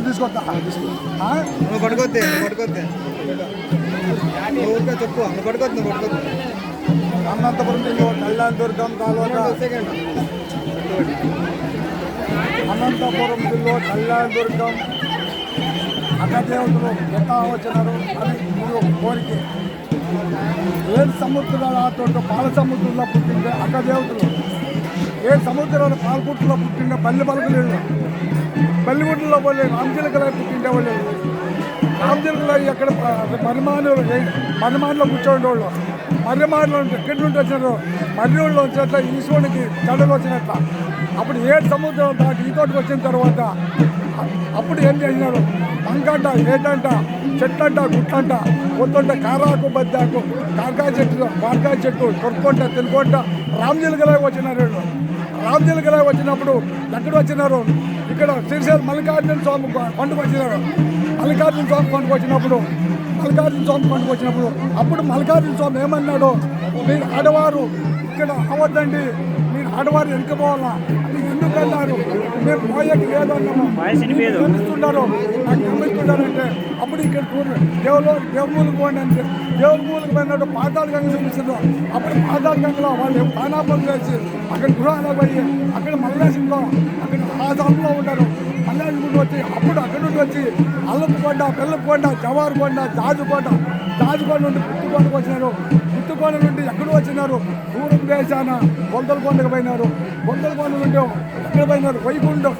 తీసుకొస్తా? నువ్వు పడుకోద్దే నువ్వు ఊరికే చెప్పు నువ్వు పడుకోద్దు నువ్వు పడుకోద్దు అనంతపురం కళ్యాణ దుర్గం తాలూకా. సెకండ్ అనంతపురం జిల్లా కళ్యాణ దుర్గం అన్నదేవతలు ఎట్లా వచ్చినారు అని మీరు కోరిక. ఏడు సముద్రాల ఆటోట పాల సముద్రంలో పుట్టిండే అక్కదేవతలు ఏ సముద్రాల పాల్గొట్టులో పుట్టిండో పల్లె పలకలేళ్ళు పల్లిగుడ్లలో పోలే రామచిలకలో పుట్టిండే వాళ్ళు రామచిలకలో ఎక్కడ మరిమానులు మరిమానులో కూర్చోండేవాళ్ళు మర్రిమానులు ఎక్కడి నుండి వచ్చినారు? మర్రిళ్ళు వచ్చినట్ల ఈశ్వరునికి చెడలు వచ్చినట్ల. అప్పుడు ఏడు సముద్రం దాటి ఈ తోటకు వచ్చిన తర్వాత అప్పుడు ఏం చేసినారు? వంకంట ఏటంట చెట్లంట గుట్లంట పొద్దుంట కారాకు బద్దాకు కారకాయ చెట్టు కారకాయ చెట్టు కొరుక్కుంట తినుకుంట రామజిలకలో వచ్చినారు రామజిలకలో వచ్చినప్పుడు ఎక్కడ వచ్చినారు. ఇక్కడ శ్రీశైల మల్లికార్జున స్వామి పండుగ వచ్చినారు. మల్లికార్జున స్వామి పండుగ వచ్చినప్పుడు మల్లికార్జున స్వామి పండుగ వచ్చినప్పుడు అప్పుడు మల్లికార్జున స్వామి ఏమన్నాడు? మీరు ఆడవారు ఇక్కడ అవద్దండి మీరు ఆడవారు ఎన్నుకోవాలా మీరు ఎందుకు అన్నారు? మేము పోయేకి లేదన్నాము గమనిస్తున్నారు నాకు గమనిస్తున్నారంటే అప్పుడు ఇక్కడ చూడండి. దేవుడు దేవుమూలకు పోండి అంటే దేవుడి పోయినట్టు పాతాళ గంగ చూపిస్తున్నారు అప్పుడు పాతాళ గంగలో వాళ్ళు పానాపం చేసి అక్కడ గృహాలకు పోయి అక్కడ మల్లేశంలో అక్కడ ఆసాంలో ఉంటారు. మల్లేశం గుడి వచ్చి అప్పుడు అక్కడ నుండి వచ్చి అల్లపు కొండ బెల్లపు కొండ జవారు కొండ జాజు కొండ జాజు కొండ నుండి పుట్టుకొండకు వచ్చినారు. పుట్టుకొండ నుండి ఎక్కడ వచ్చినారు. దూరం దేశాన బొందల కొండకు పోయినారు. బొందల కొండ నుండి ఎక్కడ పోయినారు? వైకుంఠం.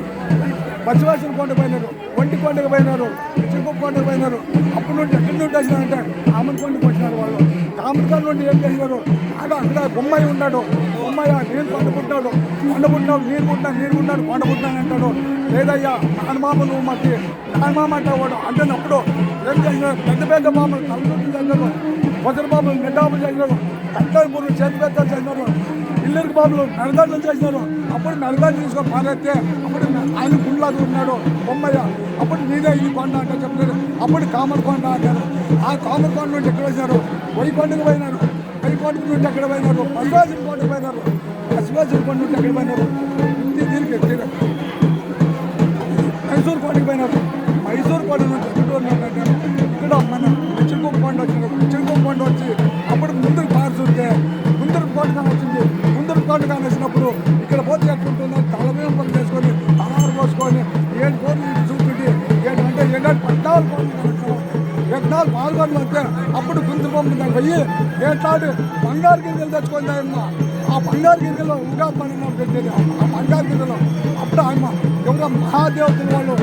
పచ్చివాసిన కొండ పోయినారు ఒంటి కొండకు పోయినారు చిరుకు కొండకు పోయినారు. అప్పుడు నుండి ఎక్కడి నుండి వచ్చినారంటే కామన్ కొండకు వచ్చినారు వాళ్ళు. కామన్ కొండ నుండి ఏం చేసినారు? ఆడ అక్కడ బొమ్మాయి ఉన్నాడు. బొమ్మాయి నీరు పండుకుంటాడు. పండుకుంటాడు నీరు పుట్టినా నీరు ఉంటాడు కొండ అంటాడు. లేదయ్యా నాన్నమామ నువ్వు మాకి నాన్నమామ అంటే వాడు అంటున్నప్పుడు ఏం చేసినారు? పెద్ద పెద్ద మామలు తలచుట్టు చేసినారు. మొదటి బాబులు నిండాబులు చేసినారు. కట్టలు చేతి పెద్దలు చేసినారు. ఇల్లరికి బాబులు మెడదాడులు చేసినారు అప్పుడు మెడదాడు తీసుకొని పారేస్తే అప్పుడు ఆయన గుండ్లాగా ఉన్నాడు. బొమ్మయ్య అప్పుడు నీదే ఈ కొండ అంటే చెప్తారు అప్పుడు కామర్ కొండ అంటారు. ఆ కామర్ కొండ నుండి ఎక్కడ వచ్చినారు? వైకొండకు పోయినారు. వైకొండ నుండి ఎక్కడ పోయినారు? పశువాసిన కొండకు పోయినారు. పశువాసిన కొండ నుండి ఎక్కడ పోయినారు? ఇది దీనికి ఎక్కినారు. మైసూర్ కొండకు పోయినారు. మైసూర్ కొండ నుంచి ఎక్కడ ఉన్నారంటే ఇక్కడ మన చిరుకొప్ప కొండ వచ్చినారు చిరుకొప్ప కొండ వచ్చి అప్పుడు ముందుకు పారుతుంటే ముందుకు కోట వచ్చింది. ముందరు కానీ వచ్చినప్పుడు ఇక్కడ పోతే ఎట్లుంటుందని తల మీద పని చేసుకొని తలారు పోసుకొని ఏడు కోట్లు ఇటు ఏంటంటే ఏంటంటే అంటే ఏడాది పద్నాలుగు కోట్లు కనుక్కున్నాం. పాల్గొనలు వస్తే అప్పుడు గుంతు పంపు దానికి పోయి ఏట్లాడు బంగారు గింజలు తెచ్చుకొని అమ్మ ఆ బంగారు గింజలో ఇంకా పని పెట్టేది. ఆ బంగారు గింజలో అప్పుడు ఆయన ఎవరో మహాదేవతలు వాళ్ళు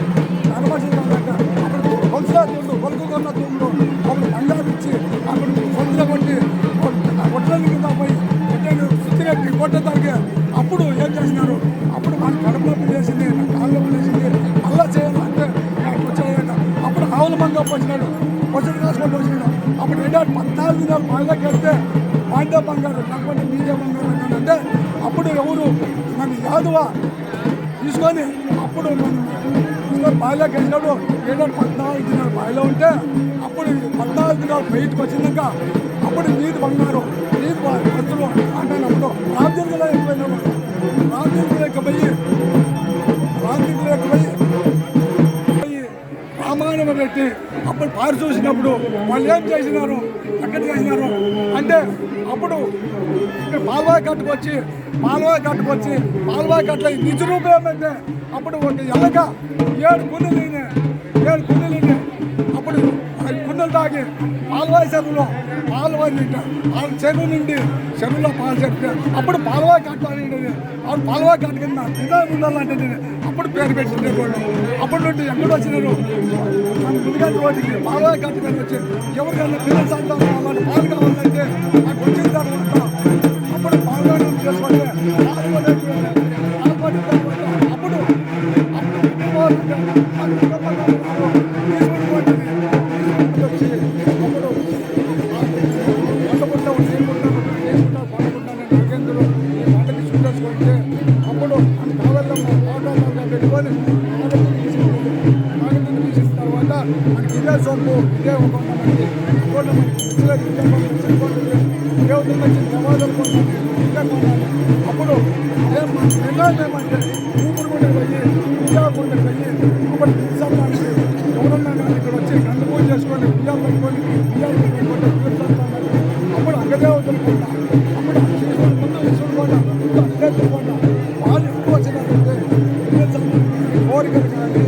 నడవచ్చిందంటే అప్పుడు కొలుసులా తుండు కొలుకున్న కొట్టేదానికి అప్పుడు ఏం చేసినారు? అప్పుడు మన కడుపులో నొప్పి చేసింది నా కాళ్ళ నొప్పి చేసింది అలా చేయాలంటే నాకు వచ్చేయాలంట. అప్పుడు ఆవుల మంగ వచ్చినాడు పసుపు రాసుకొని వచ్చినాడు అప్పుడు రెండు పద్నాలుగు దినాలు బాగా వెళ్తే పాండే బంగారు లేకపోతే మీడియా బంగారు అంటే అప్పుడు ఎవరు మన యాదవ తీసుకొని అప్పుడు మన బాయిలోకి వెళ్ళినప్పుడు ఏదో పద్నాలుగు దినాలు బావిలో ఉంటే అప్పుడు పద్నాలుగు దినాలు బయటకు వచ్చినాక అప్పుడు నీది బంగారు నీది వస్తువులు అంటే అప్పుడు ఎక్కువైనాడు రాజుల్లో పెట్టి అప్పుడు పారు చూసినప్పుడు వాళ్ళు ఏం చేసినారు? ఎక్కడ చేసినారు? అంటే అప్పుడు ఇక్కడ కట్టుకొచ్చి పాల్వాయి కట్టుకొచ్చి పాల్వాయి కట్ల నిజ రూపం ఏమంటే అప్పుడు ఒక ఎలక ఏడు కుండలు ఏడు ఆ తాగి పాల్వాయి చెరువులో పాల్వాయి తింటారు వాళ్ళ చెరువు నుండి చెరువులో పాలు చెప్తే అప్పుడు పాల్వాయి కట్టాలి వాళ్ళు పాల్వాయి కట్ట కింద నిజాలు ఉండాలంటే అప్పుడు పేరు పెట్టిండే వాళ్ళు అప్పటి నుండి ఎక్కడ వచ్చినారు. ముందుగా వాటికి పాల్వాయి కట్ట వచ్చి ఎవరికైనా పిల్లలు సంతానం కావాలంటే పాలు కావాలంటే నాకు వచ్చిన తర్వాత అప్పుడు పాల్వాయి చేసుకుంటే అప్పుడు అప్పుడు ఉంటే అప్పుడు కావెళ్ళమ్మ తోటలో పెట్టుకొని నాగలిని తీసుకుంటుంది నాగలిని తీసిన తర్వాత మనకి ఇదే సొమ్ము ఇదే ఒక మనకి మనకి ఇదే దేవుడు ప్రమాదం కొంటుంది అప్పుడు ఏం నిర్ణయం ఏమంటే ఊపిరి కొండ పోయి విజయకొండ పోయి అప్పుడు తీర్థానికి ఎవరన్నా ఇక్కడ వచ్చి కన్ను పూజ చేసుకొని విద్యా పెట్టుకొని వాళ్ళు ఎక్కువ వచ్చినట్లయితే కోరికలు కానీ